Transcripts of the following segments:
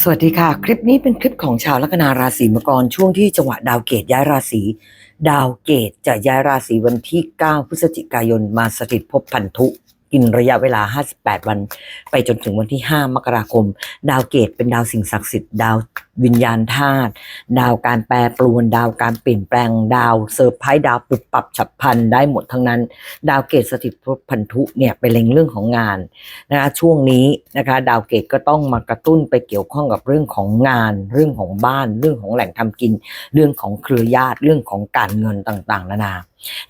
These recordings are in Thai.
สวัสดีค่ะ คลิปนี้เป็นคลิปของชาวลัคนาราศีมังกรช่วงที่จังหวะดาวเกตย้ายราศีดาวเกตจะย้ายราศีวันที่ 9 พฤศจิกายนมาสถิตพบพันธุ กินระยะเวลา 58 วัน ไปจนถึงวันที่ 5 มกราคม ดาวเกตเป็นดาวสิ่งศักดิ์สิทธิ์ดาววิญญาณธาตุดาวการแปรปรวน ดาวการเปลี่ยนแปลงดาวเซอร์ไพรส์ดาวปรับปรับฉับพลันได้หมดทั้งนั้น ดาวเกตสถิตพันธุเนี่ยเป็นเล็งเรื่องของงานนะคะช่วงนี้นะคะดาวเกตก็ต้องมากระตุ้นไปเกี่ยวข้องกับเรื่องของงาน เรื่องของบ้าน เรื่องของแหล่งทำกิน เรื่องของเครือญาติเรื่องของการเงินต่างๆ นานา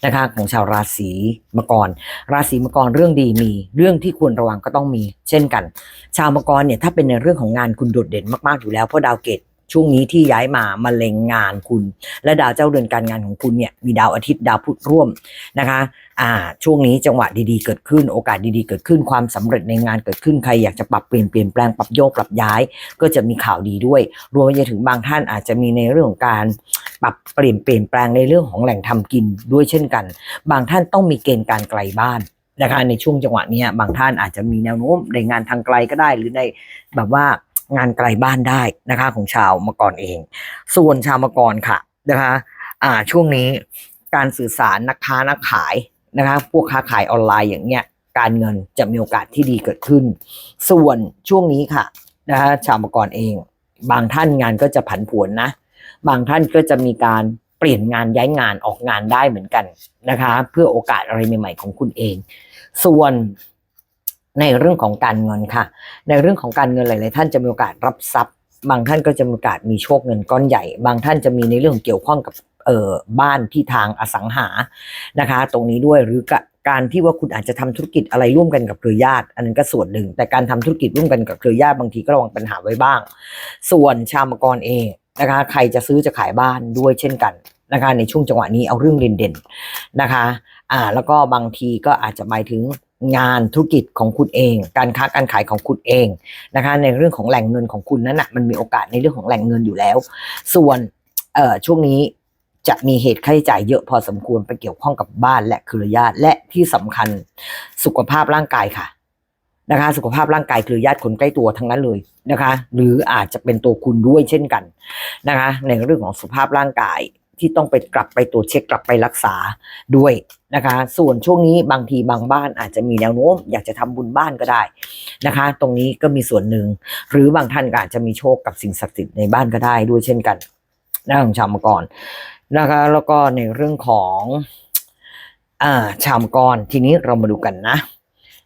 นะคะของชาวราศีมังกร ราศีมังกรเรื่องดีมี เรื่องที่ควรระวังก็ต้องมี เช่นกัน ชาวมังกรเนี่ยถ้าเป็นในเรื่องของงานคุณโดดเด่นมากๆอยู่แล้วเพราะดาวเกต ช่วงนี้ที่ย้ายมามาเล็งงานคุณ และดาวเจ้าเรือนการงานของคุณเนี่ยมีดาวอาทิตย์ดาวพุธร่วมนะคะอ่าช่วงนี้จังหวะดีๆเกิดขึ้น โอกาสดีๆเกิดขึ้นความสำเร็จในงานเกิดขึ้นใครอยากจะปรับเปลี่ยนเปลี่ยนแปลงปรับโยกปรับย้าย ก็จะมีข่าวดีด้วย รวมไปถึงบางท่านอาจจะมีในเรื่องของการปรับเปลี่ยนเปลี่ยนแปลงในเรื่องของแหล่งทำกินด้วยเช่นกัน บางท่านต้องมีเกณฑ์การไกลบ้านนะคะในช่วงจังหวะนี้บางท่านอาจจะมีแนวโน้มในงานทางไกลก็ได้หรือในแบบว่า งานไกลบ้านได้นะคะ ของชาวมกรเอง ส่วนชาวมกรค่ะนะคะอ่าช่วงนี้การสื่อสารนักค้านักขายนะคะพวกค้าขายออนไลน์อย่างเงี้ยการเงินจะมีโอกาสที่ดีเกิดขึ้น ส่วนช่วงนี้ค่ะนะคะชาวมกรเอง บางท่านงานก็จะผันผวนนะ บางท่านก็จะมีการเปลี่ยนงานย้ายงานออกงานได้เหมือนกันนะคะ เพื่อโอกาสอะไรใหม่ ๆ ของคุณเอง ส่วน ในเรื่องของการเงินค่ะ ในเรื่องของการเงินหลาย ๆ ท่านจะมีโอกาสรับทรัพย์ บางท่านก็จะมีโอกาสมีโชคเงินก้อนใหญ่ บางท่านจะมีในเรื่องเกี่ยวข้องกับเอ่อบ้านที่ทางอสังหานะคะ ตรงนี้ด้วยหรือกการที่ว่าคุณอาจจะทำธุรกิจอะไรร่วมกันกับเครือญาติ อันนั้นก็ส่วนหนึ่ง แต่การทำธุรกิจร่วมกันกับเครือญาติบางทีก็ระวังปัญหาไว้บ้าง ส่วนชาวมังกรเองนะคะ ใครจะซื้อจะขายบ้านด้วยเช่นกันนะคะ ในช่วงจังหวะนี้เอาเรื่องเด่นๆนะคะ อ่า แล้วก็บางทีก็อาจจะหมายถึง งานธุรกิจของคุณเอง การค้าการขายของคุณเองนะคะ ในเรื่องของแหล่งเงินของคุณนั้นนะมันมีโอกาสในเรื่องของแหล่งเงินอยู่แล้ว ส่วนเอ่อช่วงนี้จะมีเหตุค่าใช้จ่ายเยอะพอสมควรไปเกี่ยวข้องกับบ้านและเครือญาติและที่สำคัญสุขภาพร่างกายค่ะนะคะ สุขภาพร่างกายเครือญาติคนใกล้ตัวทั้งนั้นเลยนะคะ หรืออาจจะเป็นตัวคุณด้วยเช่นกันนะคะ ในเรื่องของสุขภาพร่างกาย ที่ต้องไปกลับไปตรวจเช็คกลับไปรักษาด้วยนะคะ ส่วนช่วงนี้บางทีบางบ้านอาจจะมีแนวโน้ม อยากจะทำบุญบ้านก็ได้นะคะ ตรงนี้ก็มีส่วนหนึ่ง หรือบางท่านก็อาจจะมีโชคกับสิ่งศักดิ์สิทธิ์ในบ้านก็ได้ด้วยเช่นกันนะของชาวมังกรนะคะ แล้วก็ในเรื่องของอ่าชาวมังกรทีนี้เรามาดูกันนะ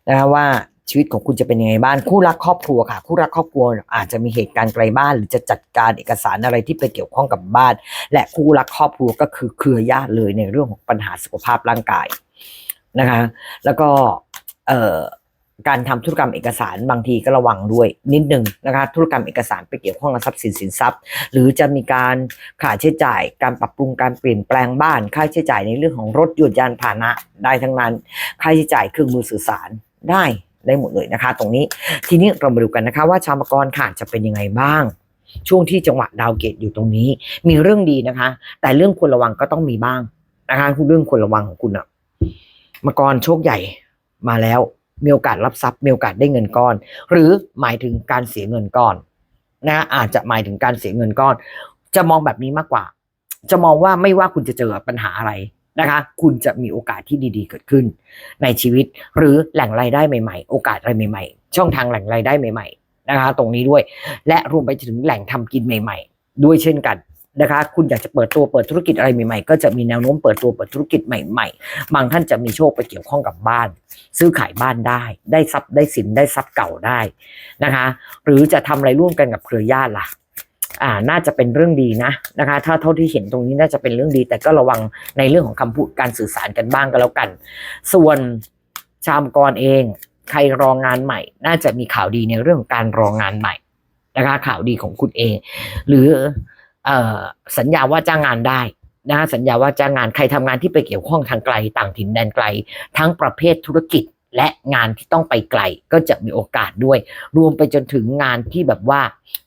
นะคะว่า ชีวิตของคุณจะเป็นยังไงบ้างคู่รักครอบครัวค่ะ คู่รักครอบครัวอาจจะมีเหตุการณ์ไกลบ้าน หรือจะจัดการเอกสารอะไรที่ไปเกี่ยวข้องกับบ้าน และคู่รักครอบครัวก็คือเครือญาติเลยในเรื่องของปัญหาสุขภาพร่างกายนะคะ แล้วก็เอ่อการทำธุรกรรมเอกสารบางทีก็ระวังด้วยนิดนึงนะคะธุรกรรมเอกสารไปเกี่ยวข้องกับทรัพย์สินสินทรัพย์ หรือจะมีการค่าใช้จ่าย การปรับปรุงการเปลี่ยนแปลงบ้าน ค่าใช้จ่ายในเรื่องของรถยนต์ยานพาหนะได้ทั้งนั้น ค่าใช้จ่ายเครื่องมือสื่อสารได้ ได้หมดเลยนะคะ ตรงนี้ทีนี้เรามาดูกันนะคะ ว่าชาวมังกรค่ะจะเป็นยังไงบ้าง ช่วงที่จังหวะดาวเกตอยู่ตรงนี้ มีเรื่องดีนะคะ แต่เรื่องควรระวังก็ต้องมีบ้างนะคะคือเรื่องควรระวังของคุณอะมังกรโชคใหญ่มาแล้วมีโอกาสรับทรัพย์มีโอกาสได้เงินก้อน หรือหมายถึงการเสียเงินก้อนนะอาจจะหมายถึงการเสียเงินก้อน จะมองแบบนี้มากกว่า จะมองว่าไม่ว่าคุณจะเจอปัญหาอะไร นะคะ คุณจะมีโอกาสที่ดีๆ เกิดขึ้น ในชีวิตหรือแหล่งรายได้ใหม่ๆ โอกาสอะไรใหม่ ๆ ช่องทางแหล่งรายได้ใหม่ ๆ นะคะ ตรงนี้ด้วย และรวมไปถึงแหล่งทำกินใหม่ ๆ ด้วยเช่นกันนะคะ คุณอยากจะเปิดตัวเปิดธุรกิจอะไรใหม่ๆ ก็จะมีแนวโน้มเปิดตัวเปิดธุรกิจใหม่ๆ บางท่านจะมีโชคไปเกี่ยวข้องกับบ้าน ซื้อขายบ้านได้ ได้ทรัพย์ได้สินได้ทรัพย์เก่าได้นะคะ หรือจะทำอะไรร่วมกันกับเครือญาติล่ะ อ่าน่าจะเป็นเรื่องดีนะนะคะ ถ้าเท่าที่เห็นตรงนี้น่าจะเป็นเรื่องดี แต่ก็ระวังในเรื่องของคำพูดการสื่อสารกันบ้างก็แล้วกัน ส่วนชามกรเอง ใครรองงานใหม่ น่าจะมีข่าวดีในเรื่องของการรองงานใหม่นะคะข่าวดีของคุณเอง หรือเอ่อสัญญาว่าจ้างงานได้นะสัญญาว่าจ้างงานใครทำงานที่ไปเกี่ยวข้องทางไกล ต่างถิ่นแดนไกล ทั้งประเภทธุรกิจ และงานที่ต้องไปไกลก็จะมีโอกาสด้วย รวมไปจนถึงงานที่แบบว่า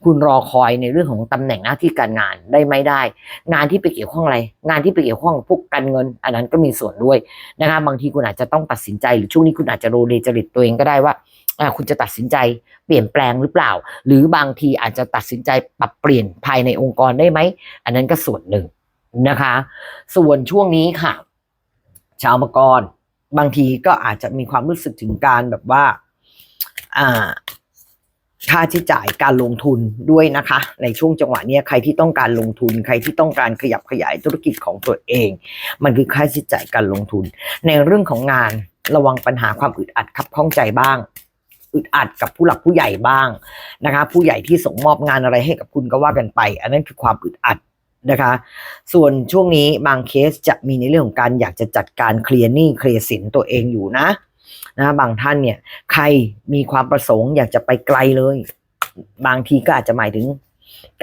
คุณรอคอยในเรื่องของตำแหน่งหน้าที่การงานได้ไม่ได้ งานที่ไปเกี่ยวข้องอะไร งานที่ไปเกี่ยวข้องพวกการเงิน อันนั้นก็มีส่วนด้วยนะคะบางทีคุณอาจจะต้องตัดสินใจหรือช่วงนี้คุณอาจจะโรเลจริตตัวเองก็ได้ว่าอ่าคุณจะตัดสินใจเปลี่ยนแปลงหรือเปล่า หรือบางทีอาจจะตัดสินใจปรับเปลี่ยนภายในองค์กรได้ไหม อันนั้นก็ส่วนหนึ่งนะคะ ส่วนช่วงนี้ค่ะ ชาวมังกร บางทีก็อาจจะมีความรู้สึกถึงการแบบว่าอ่าค่าใช้จ่ายการลงทุนด้วยนะคะ ในช่วงจังหวะนี้ใครที่ต้องการลงทุน ใครที่ต้องการขยับขยายธุรกิจของตัวเอง มันคือค่าใช้จ่ายการลงทุน ในเรื่องของงานระวังปัญหาความอึดอัดขับข้องใจบ้างอึดอัดกับผู้หลักผู้ใหญ่บ้างนะคะ ผู้ใหญ่ที่ส่งมอบงานอะไรให้กับคุณก็ว่ากันไป อันนั้นคือความอึดอัด นะคะ ส่วนช่วงนี้บางเคสจะมีในเรื่องของการอยากจะจัดการเคลียร์หนี้เคลียร์สินตัวเองอยู่นะนะบางท่านเนี่ยใครมีความประสงค์อยากจะไปไกลเลย บางทีก็อาจจะหมายถึง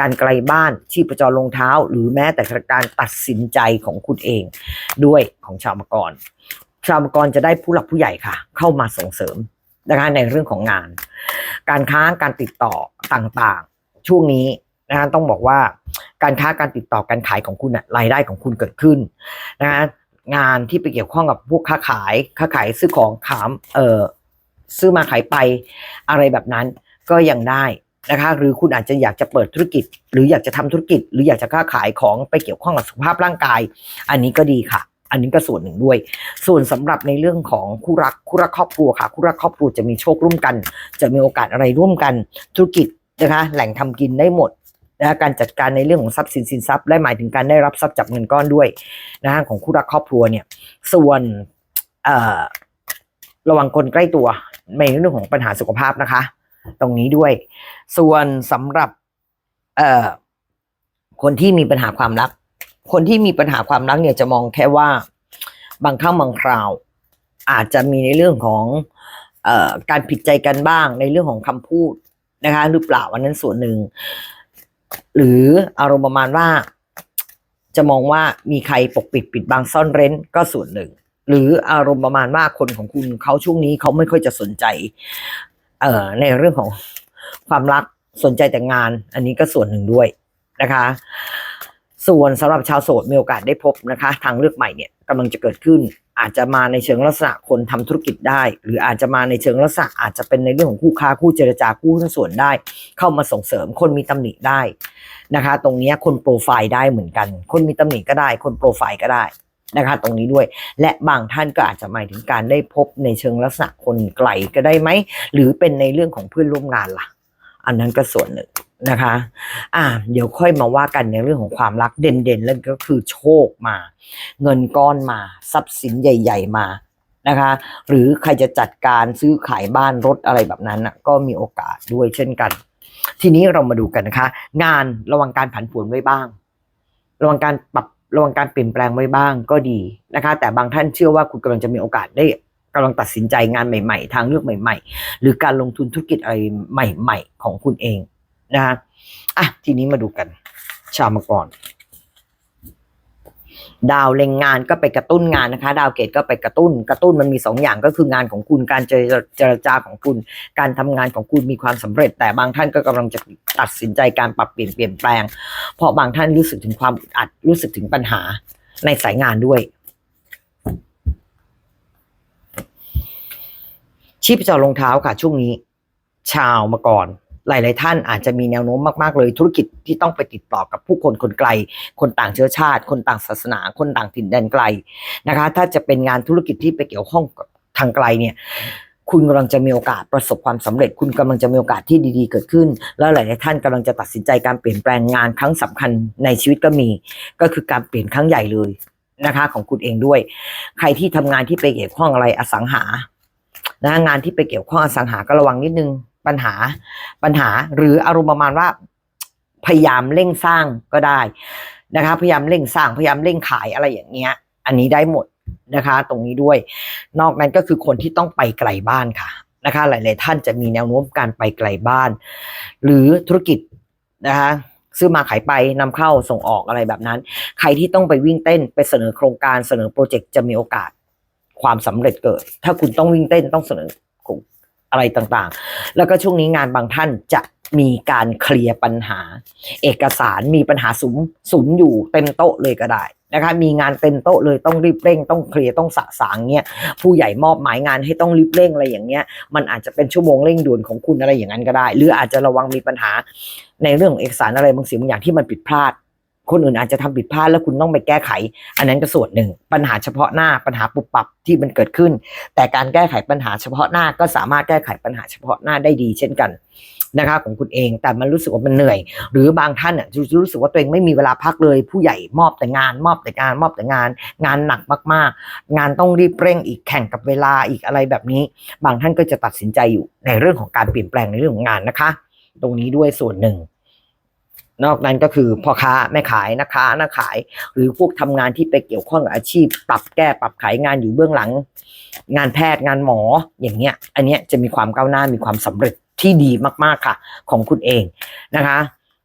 การไกลบ้านชีพจรลงเท้า หรือแม้แต่การตัดสินใจของคุณเอง ด้วยของชาวมกร ชาวมกรจะได้ผู้หลักผู้ใหญ่ค่ะ เข้ามาส่งเสริมนะคะในเรื่องของงาน การค้าการติดต่อต่างๆ ช่วงนี้ นะคะต้องบอกว่าการค้าการติดต่อการขายของคุณอะรายได้ของคุณเกิดขึ้นนะคะงานที่ไปเกี่ยวข้องกับพวกค้าขายค้าขายซื้อของขามเอ่อซื้อมาขายไปอะไรแบบนั้นก็ยังได้นะคะหรือคุณอาจจะอยากจะเปิดธุรกิจ หรืออยากจะทำธุรกิจ หรืออยากจะค้าขายของไปเกี่ยวข้องกับสุขภาพร่างกาย อันนี้ก็ดีค่ะ อันนี้ก็ส่วนหนึ่งด้วย ส่วนสำหรับในเรื่องของคู่รักคู่รักครอบครัวค่ะคู่รักครอบครัวจะมีโชคร่วมกัน จะมีโอกาสอะไรร่วมกันธุรกิจนะคะแหล่งทำกินได้หมด นะคะการจัดการในเรื่องของทรัพย์สินสินทรัพย์และหมายถึงการได้รับทรัพย์จากเงินก้อนด้วยนะคะของคู่รักครอบครัวเนี่ย ส่วนระวังคนใกล้ตัวในเรื่องของปัญหาสุขภาพนะคะ ตรงนี้ด้วย ส่วนสำหรับคนที่มีปัญหาความรัก คนที่มีปัญหาความรักเนี่ยจะมองแค่ว่าบางครั้งบางคราว อาจจะมีในเรื่องของอการผิดใจกันบ้างในเรื่องของคำพูดนะคะหรือเปล่าอันนั้นส่วนหนึ่ง หรืออารมณ์ประมาณว่า จะมองว่ามีใครปกปิดปิดบังซ่อนเร้นก็ส่วนหนึ่ง หรืออารมณ์ประมาณว่าคนของคุณเขาช่วงนี้เขาไม่ค่อยจะสนใจ เอ่อในเรื่องของความรักสนใจแต่งาน อันนี้ก็ส่วนหนึ่งด้วยนะคะ ส่วนสำหรับชาวโสดมีโอกาสได้พบนะคะ ทางเลือกใหม่เนี่ยกำลังจะเกิดขึ้น อาจจะมาในเชิงลักษณะคนทำธุรกิจได้ หรืออาจจะมาในเชิงลักษณะอาจจะเป็นในเรื่องของคู่ค้าคู่เจรจาคู่หุ้นส่วนได้ เข้ามาส่งเสริมคนมีตำหนิได้นะคะ ตรงนี้คนโปรไฟล์ได้เหมือนกัน คนมีตำหนิก็ได้ คนโปรไฟล์ก็ได้นะคะ ตรงนี้ด้วย และบางท่านก็อาจจะหมายถึงการได้พบในเชิงลักษณะคนไกลก็ได้ไหมหรือเป็นในเรื่องของเพื่อนร่วมงานล่ะ อันนั้นก็ส่วนหนึ่ง นะคะ อ่า เดี๋ยวค่อยมาว่ากันในเรื่องของความรักเด่นๆแล้วก็คือโชคมา เงินก้อนมา ทรัพย์สินใหญ่ ๆ มานะคะ หรือใครจะจัดการซื้อขายบ้านรถอะไรแบบนั้นน่ะก็มีโอกาสด้วยเช่นกัน ทีนี้เรามาดูกันนะคะ งานระวังการผันผวนไว้บ้าง ระวังการปรับระวังการเปลี่ยนแปลงไว้บ้างก็ดีนะคะ แต่บางท่านเชื่อว่าคุณกำลังจะมีโอกาสได้กำลังตัดสินใจงานใหม่ ๆ ทางเลือกใหม่ ๆ หรือการลงทุนธุรกิจอะไรใหม่ ๆ ของคุณเอง นะคะอะทีนี้มาดูกัน ชาวมังกรดาวเล็งงานก็ไปกระตุ้นงานนะคะ ดาวเกตก็ไปกระตุ้น กระตุ้นมันมีสองอย่างก็คืองานของคุณการเจรเจรจาของคุณ การทำงานของคุณมีความสำเร็จ แต่บางท่านก็กำลังจะตัดสินใจการปรับเปลี่ยนเปลี่ยนแปลง เพราะบางท่านรู้สึกถึงความอัดรู้สึกถึงปัญหาในสายงานด้วย ชีพจรรองเท้าค่ะ ช่วงนี้ ชาวมาก่อน หลาย ๆ ท่านอาจจะมีแนวโน้มมาก ๆ เลยธุรกิจที่ต้องไปติดต่อกับผู้คนคนไกล คนต่างเชื้อชาติ คนต่างศาสนา คนต่างถิ่นแดนไกลนะคะ ถ้าจะเป็นงานธุรกิจที่ไปเกี่ยวข้องกับทางไกลเนี่ยคุณกำลังจะมีโอกาสประสบความสำเร็จ คุณกำลังจะมีโอกาสที่ดีๆ เกิดขึ้น แล้วหลายๆท่านกำลังจะตัดสินใจการเปลี่ยนแปลงงานครั้งสำคัญในชีวิตก็มี ก็คือการเปลี่ยนครั้งใหญ่เลยนะคะ ของคุณเองด้วย ใครที่ทำงานที่ไปเกี่ยวข้องอะไรอสังหานะงานที่ไปเกี่ยวข้องอสังหาก็ระวังนิดนึง ปัญหาปัญหาหรืออารมณ์ประมาณว่าพยายามเร่งสร้างก็ได้นะคะ พยายามเร่งสร้างพยายามเร่งขายอะไรอย่างเงี้ย อันนี้ได้หมดนะคะ ตรงนี้ด้วย นอกนั้นก็คือคนที่ต้องไปไกลบ้านค่ะนะคะ หลาย ๆ ท่านจะมีแนวโน้มการไปไกลบ้าน หรือธุรกิจนะคะซื้อมาขายไปนำเข้าส่งออกอะไรแบบนั้น ใครที่ต้องไปวิ่งเต้นไปเสนอโครงการเสนอโปรเจกต์จะมีโอกาสความสำเร็จเกิด ถ้าคุณต้องวิ่งเต้นต้องเสนอ อะไรต่างๆ แล้วก็ช่วงนี้งานบางท่านจะมีการเคลียร์ปัญหา เอกสารมีปัญหาสุมสุมอยู่เต็มโต๊ะเลยก็ได้นะคะมีงานเต็มโต๊ะเลยต้องรีบเร่งต้องเคลียร์ต้องสะสางเงี้ยผู้ใหญ่มอบหมายงานให้ต้องรีบเร่งอะไรอย่างเงี้ยมันอาจจะเป็นชั่วโมงเร่งด่วนของคุณอะไรอย่างนั้นก็ได้ หรืออาจจะระวังมีปัญหาในเรื่องของเอกสารอะไรบางสิ่งบางอย่างที่มันผิดพลาด คนอื่นอาจจะทำผิดพลาดแล้วคุณต้องไปแก้ไข อันนั้นก็ส่วนหนึ่ง ปัญหาเฉพาะหน้าปัญหาปุบปับที่มันเกิดขึ้น แต่การแก้ไขปัญหาเฉพาะหน้าก็สามารถแก้ไขปัญหาเฉพาะหน้าได้ดีเช่นกันนะคะของคุณเองแต่มันรู้สึกว่ามันเหนื่อย หรือบางท่านอะรู้สึกว่าตัวเองไม่มีเวลาพักเลย ผู้ใหญ่มอบแต่งาน มอบแต่งาน มอบแต่งาน งานหนักมาก ๆ งานต้องรีบเร่งอีกแข่งกับเวลาอีกอะไรแบบนี้ บางท่านก็จะตัดสินใจอยู่ในเรื่องของการเปลี่ยนแปลงในเรื่องของงานนะคะ ตรงนี้ด้วยส่วนหนึ่ง นอกนั้นก็คือพ่อค้าแม่ขายนักค้านักขาย หรือพวกทำงานที่ไปเกี่ยวข้องกับอาชีพ ปรับแก้ปรับขายงานอยู่เบื้องหลัง งานแพทย์งานหมออย่างเงี้ย อันเนี้ยจะมีความก้าวหน้ามีความสำเร็จที่ดีมากๆค่ะ ของคุณเองนะคะ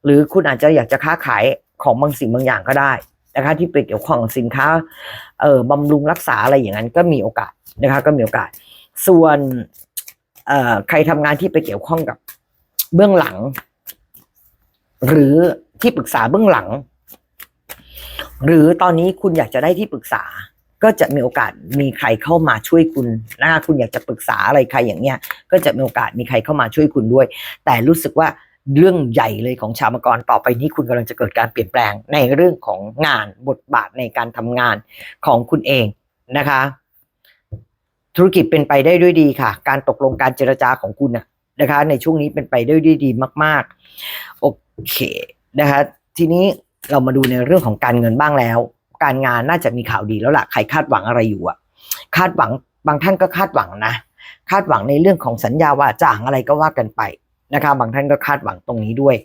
หรือคุณอาจจะอยากจะค้าขายของบางสิ่งบางอย่างก็ได้นะคะที่ไปเกี่ยวข้องกับสินค้าเอ่อบำรุงรักษาอะไรอย่างนั้นก็มีโอกาสนะคะ ก็มีโอกาส ส่วนเอ่อใครทำงานที่ไปเกี่ยวข้องกับเบื้องหลัง หรือที่ปรึกษาเบื้องหลัง หรือตอนนี้คุณอยากจะได้ที่ปรึกษา ก็จะมีโอกาสมีใครเข้ามาช่วยคุณนะคะคุณอยากจะปรึกษาอะไรใครอย่างเงี้ย ก็จะมีโอกาสมีใครเข้ามาช่วยคุณด้วย แต่รู้สึกว่าเรื่องใหญ่เลยของชาวมังกรต่อไปนี้คุณกำลังจะเกิดการเปลี่ยนแปลงในเรื่องของงานบทบาทในการทำงานของคุณเองนะคะ ธุรกิจเป็นไปได้ด้วยดีค่ะ การตกลงการเจรจาของคุณน่ะ นะคะ ในช่วงนี้เป็นไปได้ด้วยดีมาก ๆ โอเคนะคะ ทีนี้เรามาดูในเรื่องของการเงินบ้างแล้ว การงานน่าจะมีข่าวดีแล้วล่ะใครคาดหวังอะไรอยู่อะคาดหวังบางท่านก็คาดหวังนะ คาดหวังในเรื่องของสัญญาว่าจ้างอะไรก็ว่ากันไปนะคะ บางท่านก็คาดหวังตรงนี้ด้วย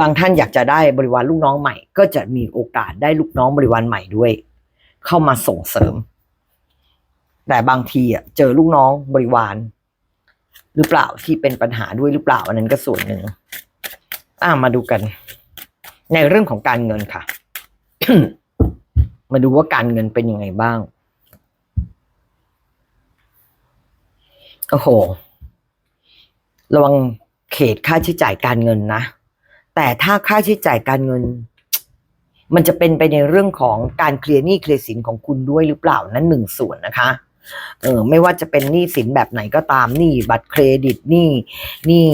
บางท่านอยากจะได้บริวารลูกน้องใหม่ ก็จะมีโอกาสได้ลูกน้องบริวารใหม่ด้วย เข้ามาส่งเสริม แต่บางทีอะเจอลูกน้องบริวาร หรือเปล่าที่เป็นปัญหาด้วยหรือเปล่าอันนั้นก็ส่วนหนึ่งอ่ามาดูกัน ในเรื่องของการเงินค่ะ มาดูว่าการเงินเป็นยังไงบ้างโอ้โห ระวังเขตค่าใช้จ่ายการเงินนะ แต่ถ้าค่าใช้จ่ายการเงิน มันจะเป็นไปในเรื่องของการเคลียร์หนี้เคลียร์สินของคุณด้วยหรือเปล่านั่นหนึ่งส่วนนะคะ เออไม่ว่าจะเป็นหนี้สินแบบไหนก็ตามหนี้บัตรเครดิตหนี้หนี้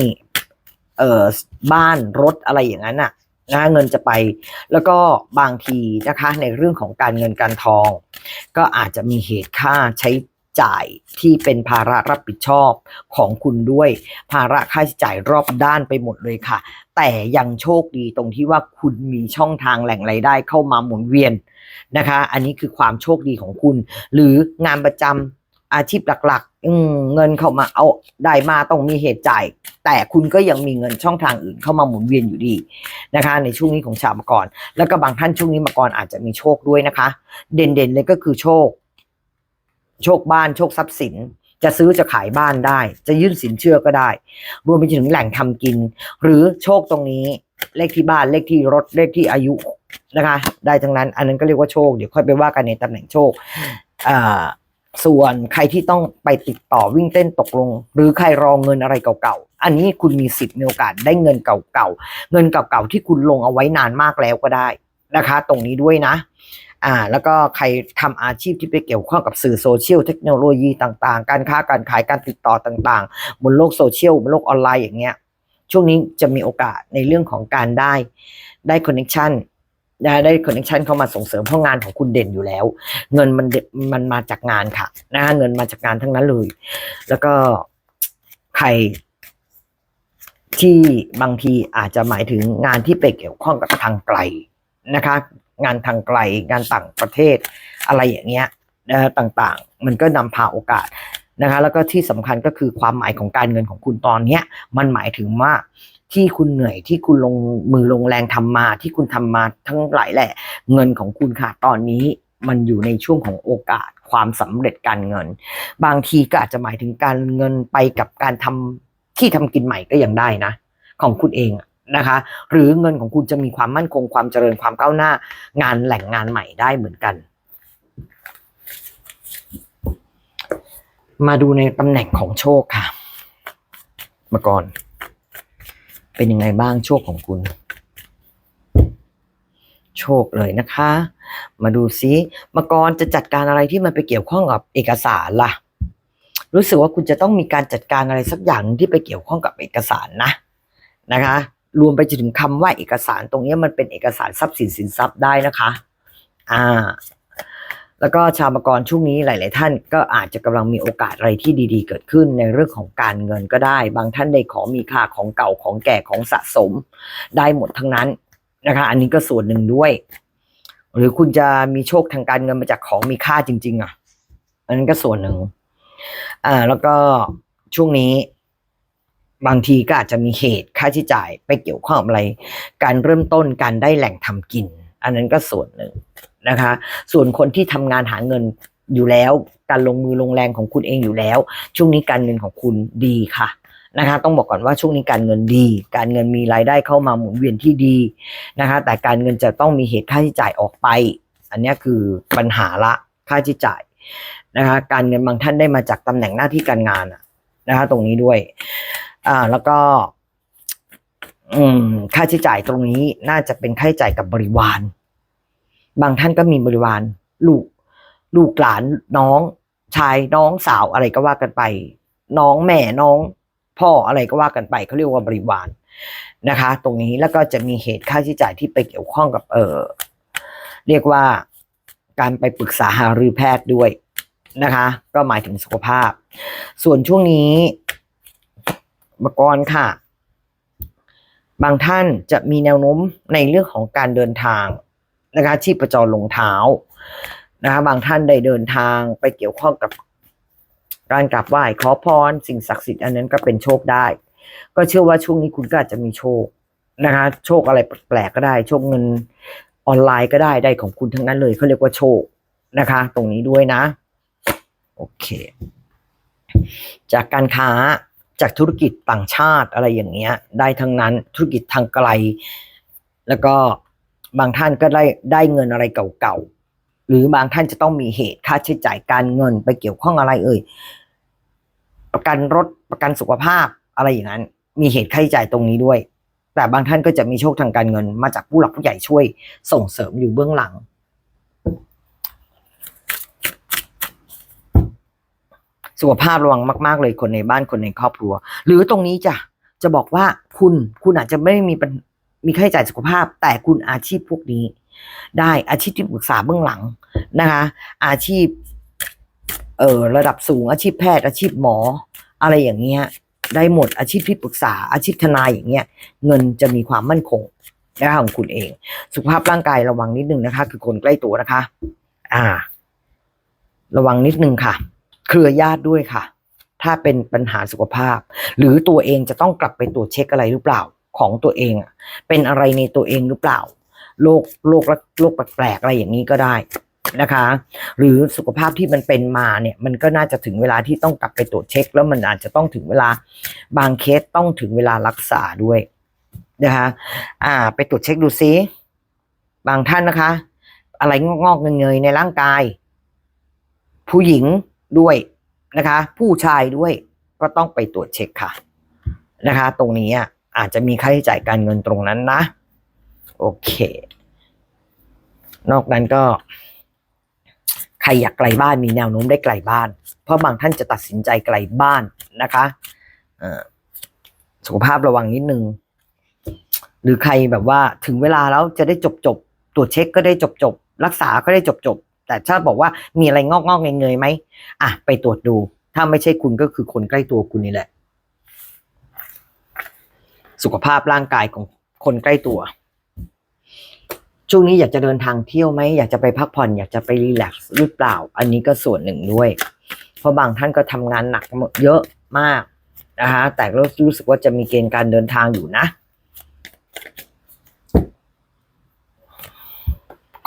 เอ่อบ้านรถอะไรอย่างนั้นน่ะนะเงินจะไป แล้วก็บางทีนะคะ ในเรื่องของการเงินการทอง ก็อาจจะมีเหตุค่าใช้ จ่ายที่เป็นภาระรับผิดชอบของคุณด้วย ภาระค่าใช้จ่ายรอบด้านไปหมดเลยค่ะ แต่ยังโชคดีตรงที่ว่าคุณมีช่องทางแหล่งรายได้เข้ามาหมุนเวียนนะคะ อันนี้คือความโชคดีของคุณ หรืองานประจำอาชีพหลักๆเงินเข้ามาเอาได้มาต้องมีเหตุจ่าย แต่คุณก็ยังมีเงินช่องทางอื่นเข้ามาหมุนเวียนอยู่ดีนะคะ ในช่วงนี้ของชาวมังกรแล้วก็บางท่านช่วงนี้มังกรอาจจะมีโชคด้วยนะคะ เด่นๆเลยก็คือโชค โชคบ้านโชคทรัพย์สิน จะซื้อจะขายบ้านได้ จะยื่นสินเชื่อก็ได้ รวมไปถึงแหล่งทำกิน หรือโชคตรงนี้เลขที่บ้านเลขที่รถเลขที่อายุนะคะ ได้ทั้งนั้น อันนั้นก็เรียกว่าโชคเดี๋ยวค่อยไปว่ากันในตำแหน่งโชคอ่าส่วนใครที่ต้องไปติดต่อวิ่งเต้นตกลง หรือใครรองเงินอะไรเก่าๆ อันนี้คุณมีสิทธิ์มีโอกาสได้เงินเก่าๆ เงินเก่าๆที่คุณลงเอาไว้นานมากแล้วก็ได้นะคะ ตรงนี้ด้วยนะ อ่าแล้วก็ใครทำอาชีพที่ไปเกี่ยวข้องกับสื่อโซเชียลเทคโนโลยีต่างๆ การค้าการขายการติดต่อต่างๆ บนโลกโซเชียลบนโลกออนไลน์อย่างเงี้ยช่วงนี้จะมีโอกาสในเรื่องของการได้ได้คอนเน็ชันนะได้คอนเน็ชันเข้ามาส่งเสริมเพราะงานของคุณเด่นอยู่แล้ว เงินมันเดมันมาจากงานค่ะนะเงินมาจากงานทั้งนั้นเลย แล้วก็ใครที่บางทีอาจจะหมายถึงงานที่ไปเกี่ยวข้องกับทางไกลนะคะ งานทางไกลงานต่างประเทศ อะไรอย่างเงี้ยนะต่างๆ มันก็นำพาโอกาสนะคะแล้วก็ที่สำคัญก็คือความหมายของการเงินของคุณตอนเนี้ยมันหมายถึงว่าที่คุณเหนื่อยที่คุณลงมือลงแรงทำมา ที่คุณทำมาทั้งหลายแหละ เงินของคุณค่ะตอนนี้มันอยู่ในช่วงของโอกาสความสำเร็จการเงิน บางทีก็อาจจะหมายถึงการเงินไปกับการทำที่ทำกินใหม่ก็ยังได้นะ ของคุณเองอะ นะคะ หรือเงินของคุณจะมีความมั่นคงความเจริญความก้าวหน้า งานแหล่งงานใหม่ได้เหมือนกัน มาดูในตำแหน่งของโชคค่ะ มาก่อน เป็นยังไงบ้างโชคของคุณ โชคเลยนะคะ มาดูซิมังกรจะจัดการอะไรที่มันไปเกี่ยวข้องกับเอกสารล่ะ รู้สึกว่าคุณจะต้องมีการจัดการอะไรสักอย่างที่ไปเกี่ยวข้องกับเอกสารนะนะคะ รวมไปจนถึงคำว่าเอกสารตรงนี้มันเป็นเอกสารทรัพย์สินสินทรัพย์ได้นะคะ อ่า แล้วก็ชาวมกรช่วงนี้หลาย ๆ ท่านก็อาจจะกำลังมีโอกาสอะไรที่ดี ๆ เกิดขึ้นในเรื่องของการเงินก็ได้ บางท่านได้ของมีค่าของเก่าของแก่ของสะสม ได้หมดทั้งนั้นนะคะ อันนี้ก็ส่วนหนึ่งด้วย หรือคุณจะมีโชคทางการเงินมาจากของมีค่าจริง ๆ อะ อันนั้นก็ส่วนหนึ่งอ่าแล้วก็ช่วงนี้ บางทีก็อาจจะมีเหตุค่าใช้จ่ายไปเกี่ยวข้องอะไร การเริ่มต้นการได้แหล่งทำกิน อันนั้นก็ส่วนหนึ่งนะคะ ส่วนคนที่ทำงานหาเงินอยู่แล้ว การลงมือลงแรงของคุณเองอยู่แล้ว ช่วงนี้การเงินของคุณดีค่ะนะคะต้องบอกก่อนว่าช่วงนี้การเงินดี การเงินมีรายได้เข้ามาหมุนเวียนที่ดีนะคะ แต่การเงินจะต้องมีเหตุค่าใช้จ่ายออกไป อันนี้คือปัญหาละค่าใช้จ่ายนะคะ การเงินบางท่านได้มาจากตำแหน่งหน้าที่การงานนะคะ ตรงนี้ด้วย อ่า แล้วก็ อืม ค่าใช้จ่ายตรงนี้น่าจะเป็นค่าใช้จ่ายกับบริวาร บางท่านก็มีบริวาร ลูก ลูกหลานน้อง ชายน้องสาวอะไรก็ว่ากันไป น้องแม่น้อง พ่ออะไรก็ว่ากันไปเขาเรียกว่าบริวารนะคะ ตรงนี้แล้วก็จะมีเหตุค่าใช้จ่ายที่ไปเกี่ยวข้องกับ เออเรียกว่าการไปปรึกษาหารือแพทย์ด้วยนะคะ ก็หมายถึงสุขภาพ ส่วนช่วงนี้ มกรค่ะ บางท่านจะมีแนวโน้มในเรื่องของการเดินทางนะคะชีพจรลงเท้านะคะบางท่านได้เดินทางไปเกี่ยวข้องกับการกราบไหว้ขอพรสิ่งศักดิ์สิทธิ์อันนั้นก็เป็นโชคได้ ก็เชื่อว่าช่วงนี้คุณก็อาจจะมีโชคนะคะ โชคอะไรแปลกๆก็ได้ โชคเงินออนไลน์ก็ได้ได้ของคุณทั้งนั้นเลยเขาเรียกว่าโชคนะคะ ตรงนี้ด้วยนะ โอเค จากการค้า จากธุรกิจต่างชาติอะไรอย่างเงี้ย ได้ทั้งนั้นธุรกิจทางไกล แล้วก็บางท่านก็ได้ได้เงินอะไรเก่าๆ หรือบางท่านจะต้องมีเหตุค่าใช้จ่ายการเงินไปเกี่ยวข้องอะไรเอ่ย ประกันรถประกันสุขภาพอะไรอย่างนั้น มีเหตุค่าใช้จ่ายตรงนี้ด้วย แต่บางท่านก็จะมีโชคทางการเงินมาจากผู้หลักผู้ใหญ่ช่วยส่งเสริมอยู่เบื้องหลัง สุขภาพระวังมาก ๆ เลยคนในบ้านคนในครอบครัว หรือตรงนี้จ้ะจะบอกว่าคุณคุณอาจจะไม่มีมีค่าใช้จ่ายสุขภาพ แต่คุณอาชีพพวกนี้ ได้อาชีพที่ปรึกษาเบื้องหลังนะคะ อาชีพ เอ่อระดับสูง อาชีพแพทย์ อาชีพหมอ อะไรอย่างเงี้ย ได้หมดอาชีพที่ปรึกษาอาชีพทนายอย่างเงี้ย เงินจะมีความมั่นคงนะคะของคุณเอง สุขภาพร่างกายระวังนิดนึงนะคะ คือคนใกล้ตัวนะคะ อ่า ระวังนิดนึงค่ะ เครือญาติด้วยค่ะ ถ้าเป็นปัญหาสุขภาพ หรือตัวเองจะต้องกลับไปตรวจเช็คอะไรหรือเปล่าของตัวเองอะเป็นอะไรในตัวเองหรือเปล่าโรคโรคโรคแปลกๆอะไรอย่างนี้ก็ได้นะคะ หรือสุขภาพที่มันเป็นมาเนี่ย มันก็น่าจะถึงเวลาที่ต้องกลับไปตรวจเช็ค แล้วมันอาจจะต้องถึงเวลาบางเคสต้องถึงเวลารักษาด้วยนะคะอ่า ไปตรวจเช็คดูซิบางท่านนะคะ อะไรงอกๆเงยๆในร่างกาย ผู้หญิง ด้วยนะคะ ผู้ชายด้วยก็ต้องไปตรวจเช็คค่ะนะคะ ตรงนี้อาจจะมีค่าใช้จ่ายการเงินตรงนั้นนะ โอเค นอกนั้นก็ ใครอยากไกลบ้านมีแนวโน้มได้ไกลบ้าน เพราะบางท่านจะตัดสินใจไกลบ้านนะคะสุขภาพระวังนิดนึง หรือใครแบบว่าถึงเวลาแล้วจะได้จบจบตรวจเช็คก็ได้จบจบรักษาก็ได้จบจบ แต่ถ้าบอกว่ามีอะไรงอกงอกเงยๆไหมอะไปตรวจดู ถ้าไม่ใช่คุณก็คือคนใกล้ตัวคุณนี่แหละ สุขภาพร่างกายของคนใกล้ตัว ช่วงนี้อยากจะเดินทางเที่ยวไหมอยากจะไปพักผ่อนอยากจะไปรีแลกซ์หรือเปล่า อันนี้ก็ส่วนหนึ่งด้วย เพราะบางท่านก็ทำงานหนักเยอะมากนะคะแต่ก็รู้สึกว่าจะมีเกณฑ์การเดินทางอยู่นะ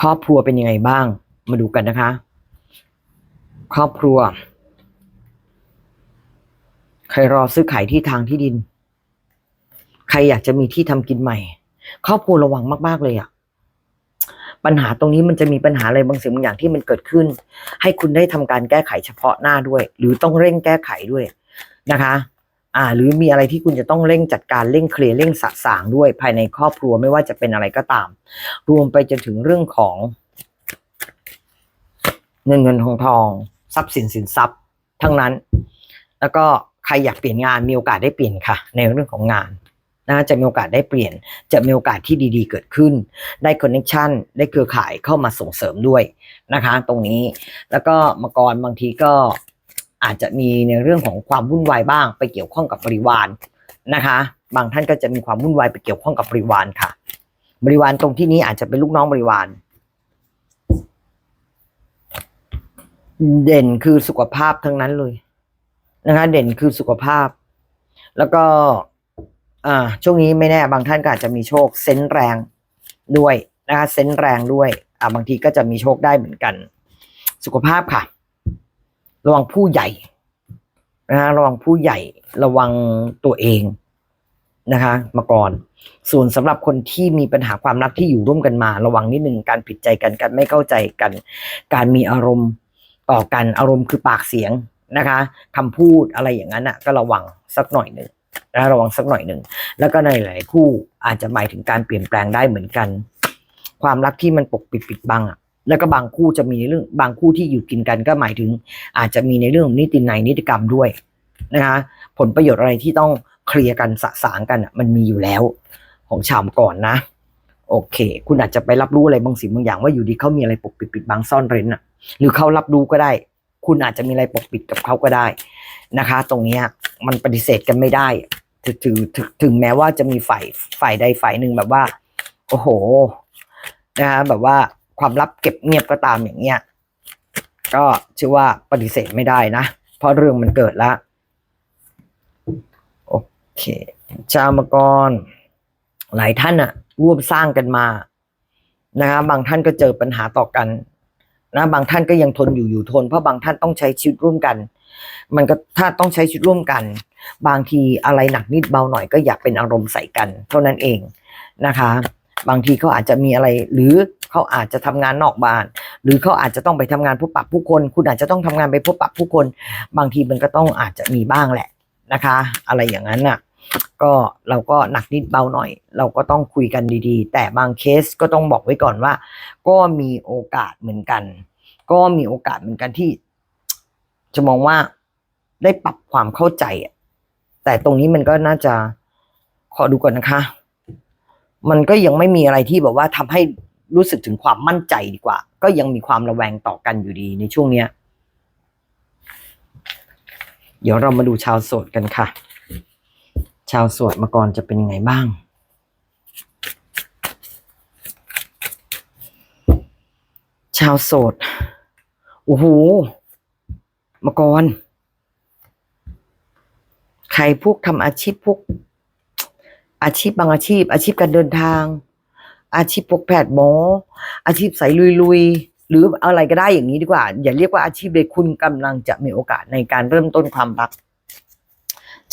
ครอบครัวเป็นยังไงบ้าง มาดูกันนะคะ ครอบครัว ใครรอซื้อขายที่ทางที่ดิน ใครอยากจะมีที่ทำกินใหม่ ครอบครัวระวังมาก ๆ เลยอะปัญหาตรงนี้มันจะมีปัญหาอะไรบางสิ่งบางอย่างที่มันเกิดขึ้น ให้คุณได้ทำการแก้ไขเฉพาะหน้าด้วย หรือต้องเร่งแก้ไขด้วยนะคะอ่าหรือมีอะไรที่คุณจะต้องเร่งจัดการเร่งเคลียร์เร่งสะสางด้วยภายในครอบครัวไม่ว่าจะเป็นอะไรก็ตาม รวมไปจนถึงเรื่องของ เงินเงินทองทอง ทรัพย์สินสินทรัพย์ทั้งนั้น แล้วก็ใครอยากเปลี่ยนงานมีโอกาสได้เปลี่ยนค่ะ ในเรื่องของงานนะจะมีโอกาสได้เปลี่ยน จะมีโอกาสที่ดีๆ เกิดขึ้น ได้คอนเน c t ชันได้เครือข่ายเข้ามาส่งเสริมด้วยนะคะ ตรงนี้ แล้วก็มากรบางทีก็อาจจะมีในเรื่องของความวุ่นวายบ้าง ไปเกี่ยวข้องกับบริวารนะคะ บางท่านก็จะมีความวุ่นวายไปเกี่ยวข้องกับบริวารค่ะ บริวารตรงที่นี้อาจจะเป็นลูกน้องบริวาร เด่นคือสุขภาพทั้งนั้นเลยนะคะ เด่นคือสุขภาพ แล้วก็ อ่า ช่วงนี้ไม่แน่บางท่านก็อาจจะมีโชคเซนแรงด้วยนะคะเซนแรงด้วย อ่าบางทีก็จะมีโชคได้เหมือนกัน สุขภาพค่ะ ระวังผู้ใหญ่นะคะระวังผู้ใหญ่ระวังตัวเองนะคะ มาก่อน ส่วนสำหรับคนที่มีปัญหาความรักที่อยู่ร่วมกันมา ระวังนิดหนึ่งการผิดใจกันการไม่เข้าใจกัน การมีอารมณ์ ต่อกันอารมณ์คือปากเสียงนะคะคำพูดอะไรอย่างนั้นอะก็ระวังสักหน่อยหนึ่งนะระวังสักหน่อยหนึ่ง แล้วก็ในหลายคู่อาจจะหมายถึงการเปลี่ยนแปลงได้เหมือนกัน ความรักที่มันปกปิดปิดบังอะแล้วก็บางคู่จะมีในเรื่องบางคู่ที่อยู่กินกันก็หมายถึง อาจจะมีในเรื่องนิตินัยนิติกรรมด้วยนะคะผลประโยชน์อะไรที่ต้องเคลียร์กันสะสางกันอะมันมีอยู่แล้วของชามก่อนนะ โอเค คุณอาจจะไปรับรู้อะไรบางสิ่งบางอย่างว่าอยู่ดีเขามีอะไรปกปิดปิดบังซ่อนเร้นอะ หรือเขารับรู้ก็ได้ คุณอาจจะมีอะไรปกปิดกับเขาก็ได้นะคะ ตรงเนี้ยมันปฏิเสธกันไม่ได้ถึงถึงถึงถึงแม้ว่าจะมีฝ่ายฝ่ายใดฝ่ายหนึ่งแบบว่า โอ้โหนะคะแบบว่าความลับเก็บเงียบก็ตามอย่างเงี้ยก็ชื่อว่าปฏิเสธไม่ได้นะ เพราะเรื่องมันเกิดแล้วโอเค ชาวมกร หลายท่านอะร่วมสร้างกันมานะคะบางท่านก็เจอปัญหาต่อกัน นะบางท่านก็ยังทนอยู่อยู่ทน เพราะบางท่านต้องใช้ชีวิตร่วมกัน มันก็ถ้าต้องใช้ชีวิตร่วมกัน บางทีอะไรหนักนิดเบาหน่อยก็อยากเป็นอารมณ์ใส่กัน เท่านั้นเองนะคะ บางทีเขาอาจจะมีอะไร หรือเขาอาจจะทำงานนอกบ้าน หรือเขาอาจจะต้องไปทำงานพบปะผู้คน คุณอาจจะต้องทำงานไปพบปะผู้คน บางทีมันก็ต้องอาจจะมีบ้างแหละนะคะ อะไรอย่างนั้นน่ะ ก็เราก็หนักนิดเบาหน่อย เราก็ต้องคุยกันดีๆ แต่บางเคสก็ต้องบอกไว้ก่อนว่า ก็มีโอกาสเหมือนกัน ก็มีโอกาสเหมือนกันที่ จะมองว่าได้ปรับความเข้าใจแต่ตรงนี้มันก็น่าจะขอดูก่อนนะคะ มันก็ยังไม่มีอะไรที่แบบว่าทำให้รู้สึกถึงความมั่นใจดีกว่า ก็ยังมีความระแวงต่อกันอยู่ดีในช่วงเนี้ย เดี๋ยวเรามาดูชาวโสดกันค่ะ ชาวโสดมาก่อนจะเป็นยังไงบ้าง ชาวโสด โอ้โหมาก่อนใครพวกทำอาชีพพวก อาชีพบางอาชีพ อาชีพการเดินทาง อาชีพพวกแพทย์หมอ อาชีพใส่ลุยๆ หรืออะไรก็ได้อย่างนี้ดีกว่า อย่าเรียกว่าอาชีพเลยคุณกำลังจะมีโอกาสในการเริ่มต้นความรัก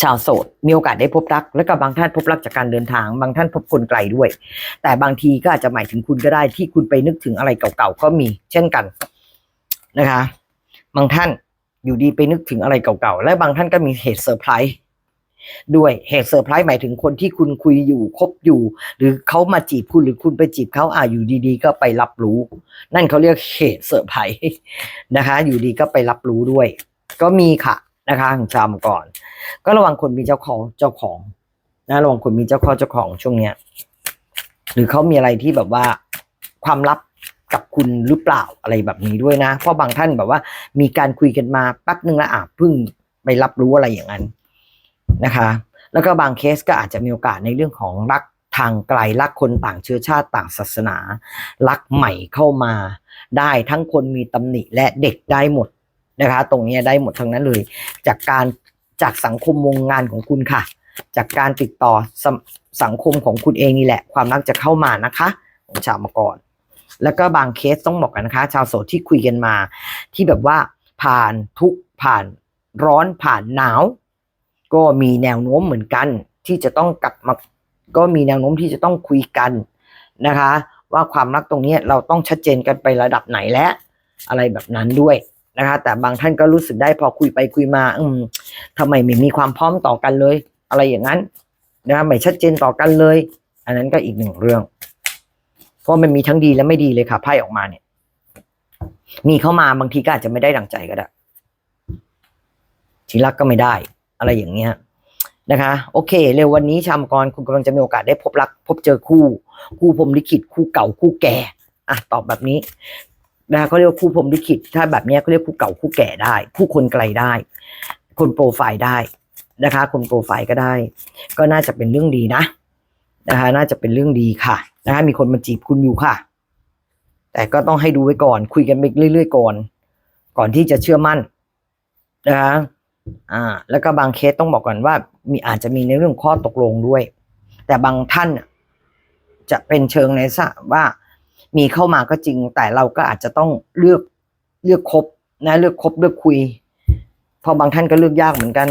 ชาวโสดมีโอกาสได้พบรัก และก็บางท่านพบรักจากการเดินทาง บางท่านพบคนไกลด้วย แต่บางทีก็อาจจะหมายถึงคุณก็ได้ที่คุณไปนึกถึงอะไรเก่าๆก็มี เช่นกันนะคะ บางท่านอยู่ดีไปนึกถึงอะไรเก่าๆและบางท่านก็มีเหตุเซอร์ไพรส์ด้วยเหตุเซอร์ไพรส์หมายถึงคนที่คุณคุยอยู่คบอยู่ หรือเขามาจีบคุณหรือคุณไปจีบเขาอ่าอยู่ดีๆ ก็ไปรับรู้ นั่นเขาเรียกเหตุเซอร์ไพรส์นะคะ อยู่ดีก็ไปรับรู้ด้วย ก็มีค่ะนะคะของชาวมังก่อน ก็ระวังคนมีเจ้าของเจ้าของนะระวังคนมีเจ้าข้อเจ้าของช่วงเนี้ย หรือเขามีอะไรที่แบบว่าความลับกับคุณหรือเปล่าอะไรแบบนี้ด้วยนะ เพราะบางท่านแบบว่า มีการคุยกันมาแป๊บนึงแล้วอะเพิ่งไปรับรู้อะไรอย่างนั้นนะคะ แล้วก็บางเคสก็อาจจะมีโอกาสในเรื่องของรักทางไกลรักคนต่างเชื้อชาติต่างศาสนา รักใหม่เข้ามาได้ทั้งคนมีตำหนิและเด็กได้หมดนะคะ ตรงนี้ได้หมดทั้งนั้นเลย จากการ จากสังคมวงงานของคุณค่ะ จากการติดต่อสสังคมของคุณเองนี่แหละ ความรักจะเข้ามานะคะของชาวมกรแล้วก็บางเคสต้องบอกกันนะคะ ชาวโสดที่คุยกันมา ที่แบบว่าผ่านทุกผ่านร้อนผ่านหนาว ก็มีแนวโน้มเหมือนกัน ที่จะต้องกลับมาก็มีแนวโน้มที่จะต้องคุยกันนะคะ ว่าความรักตรงนี้เราต้องชัดเจนกันไประดับไหนและ อะไรแบบนั้นด้วย นะคะ แต่บางท่านก็รู้สึกได้พอคุยไปคุยมา อืมทำไมไม่มีความพร้อมต่อกันเลย อะไรอย่างนั้นนะไม่ชัดเจนต่อกันเลย อันนั้นก็อีกหนึ่งเรื่อง เพราะมันมีทั้งดีและไม่ดีเลยค่ะไพ่ออกมาเนี่ย มีเข้ามาบางทีก็อาจจะไม่ได้ดังใจก็ได้ทีรักก็ไม่ได้ อะไรอย่างเงี้ยนะคะ โอเค เร็ววันนี้ชามกรคุณกำลังจะมีโอกาสได้พบรัก พบเจอคู่ คู่พรหมลิขิตคู่เก่าคู่แก่อะตอบแบบนี้ นะคะเขาเรียกว่าคู่พรมลิขิตถ้าแบบนี้เขาเรียกคู่เก่าคู่แก่ได้ คู่คนไกลได้ คนโปรไฟล์ได้นะคะ คนโปรไฟล์ก็ได้ ก็น่าจะเป็นเรื่องดีนะนะคะ น่าจะเป็นเรื่องดีค่ะนะคะมีคนมาจีบคุณอยู่ค่ะ แต่ก็ต้องให้ดูไว้ก่อน คุยกันไปเรื่อยๆก่อน ก่อนที่จะเชื่อมั่นนะคะอ่า แล้วก็บางเคสต้องบอกก่อนว่า มีอาจจะมีในเรื่องข้อตกลงด้วย แต่บางท่านจะเป็นเชิงในสะว่า มีเข้ามาก็จริง แต่เราก็อาจจะต้องเลือกเลือกคบนะเลือกคบเลือกคุยเพอบางท่านก็เลือกยากเหมือนกัน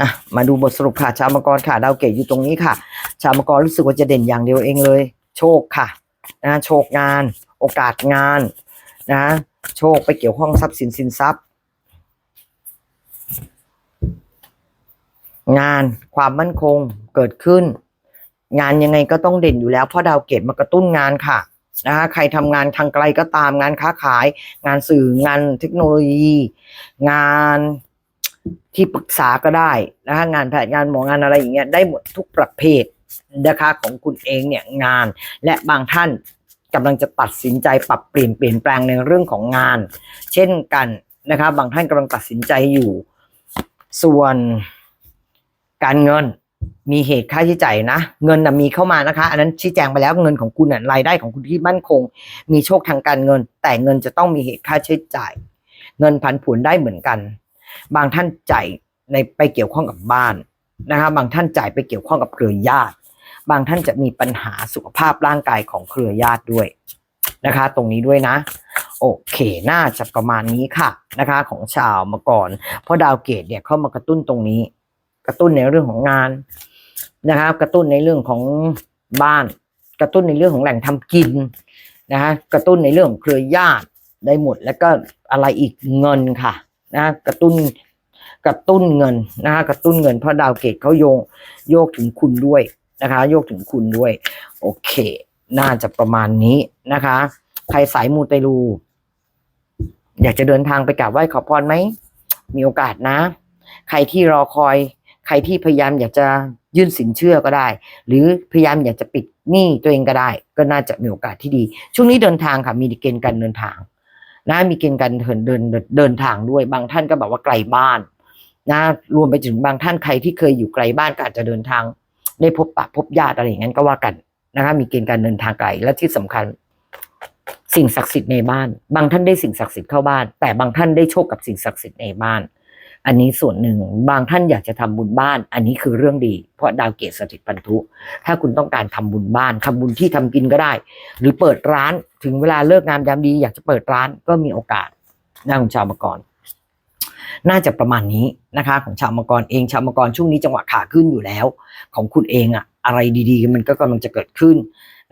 อะมาดูบทสรุปค่ะชาวมังกรค่ะดาวเกตอยู่ตรงนี้ค่ะ ชาวมังกรรู้สึกว่าจะเด่นอย่างเดียวเองเลย โชคค่ะนะโชคงาน โอกาสงานนะโชคไปเกี่ยวข้องทรัพย์สินสินทรัพย์ งานความมั่นคงเกิดขึ้น งานยังไงก็ต้องเด่นอยู่แล้วเพราะดาวเกตมากระตุ้นงานค่ะนะคะใครทำงานทางไกลก็ตามงานค้าขาย งานสื่องานเทคโนโลยี งานที่ปรึกษาก็ได้นะคะงานแพทย์งานหมองานอะไรอย่างเงี้ยได้หมดทุกประเภทนะคะของคุณเองเนี่ยงานและบางท่านกำลังจะตัดสินใจปรับเปลี่ยนเปลี่ยนแปลงในเรื่องของงาน เช่นกันนะคะบางท่านกำลังตัดสินใจอยู่ ส่วนการเงิน มีเหตุค่าใช้จ่ายนะ เงินนะมีเข้ามานะคะ อันนั้นชี้แจงไปแล้วเงินของคุณน่ะรายได้ของคุณที่มั่นคง มีโชคทางการเงิน แต่เงินจะต้องมีเหตุค่าใช้จ่าย เงินผันผวนได้เหมือนกัน บางท่านจ่ายในไปเกี่ยวข้องกับบ้านนะคะบางท่านจ่ายไปเกี่ยวข้องกับเครือญาติ บางท่านจะมีปัญหาสุขภาพร่างกายของเครือญาติด้วยนะคะ ตรงนี้ด้วยนะ โอเคน่าจะประมาณนี้ค่ะนะคะ ของชาวมาก่อนเพราะดาวเกตเนี่ยเข้ามากระตุ้นตรงนี้ กระตุ้นในเรื่องของงานนะครับ กระตุ้นในเรื่องของบ้าน กระตุ้นในเรื่องของแหล่งทำกินนะฮะกระตุ้นในเรื่องของเครือญาติได้หมด แล้วก็อะไรอีกเงินค่ะนะกระตุ้นกระตุ้นเงินนะฮะกระตุ้นเงินเพราะดาวเกตเขาโยงโยกถึงคุณด้วยนะคะ โยกถึงคุณด้วย โอเค น่าจะประมาณนี้นะคะ ใครสายมูเตลู อยากจะเดินทางไปกราบไหว้ขอพรไหมมีโอกาสนะ ใครที่รอคอย ใครที่พยายามอยากจะยื่นสินเชื่อก็ได้ หรือพยายามอยากจะปิดหนี้ตัวเองก็ได้ ก็น่าจะมีโอกาสที่ดี ช่วงนี้เดินทางค่ะมีเกณฑ์การเดินทางนะมีเกณฑ์การเดินเดินเดินเดินทางด้วยบางท่านก็บอกว่าไกลบ้านนะรวมไปถึงบางท่านใครที่เคยอยู่ไกลบ้านก็อาจจะเดินทาง ได้พบปะพบญาติอะไรอย่างนั้นก็ว่ากันนะคะมีเกณฑ์การเดินทางไกลและที่สำคัญ สิ่งศักดิ์สิทธิ์ในบ้าน บางท่านได้สิ่งศักดิ์สิทธิ์เข้าบ้าน แต่บางท่านได้โชคกับสิ่งศักดิ์สิทธิ์ในบ้าน อันนี้ส่วนหนึ่งบางท่านอยากจะทำบุญบ้าน อันนี้คือเรื่องดี เพราะดาวเกตสถิตพันธุถ้าคุณต้องการทำบุญบ้านทำบุญที่ทำกินก็ได้ หรือเปิดร้านถึงเวลาเลิกงามยามดี อยากจะเปิดร้านก็มีโอกาสนะของชาวมังกรน่าจะประมาณนี้นะคะ ของชาวมังกรเองชาวมังกรช่วงนี้จังหวะขาขึ้นอยู่แล้ว ของคุณเองอะอะไรดีๆ มันก็กำลังจะเกิดขึ้น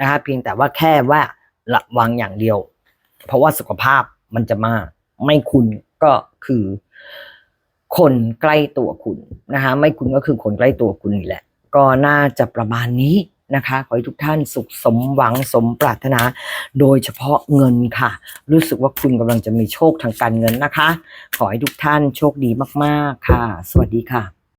นะคะเพียงแต่ว่าแค่ว่าระวังอย่างเดียว เพราะว่าสุขภาพมันจะมาไม่คุณก็คือ คนใกล้ตัวคุณนะคะไม่คุณก็คือคนใกล้ตัวคุณนี่แหละ ก็น่าจะประมาณนี้นะคะ ขอให้ทุกท่านสุขสมหวังสมปรารถนา โดยเฉพาะเงินค่ะ รู้สึกว่าคุณกำลังจะมีโชคทางการเงินนะคะ ขอให้ทุกท่านโชคดีมาก ๆ ค่ะ สวัสดีค่ะ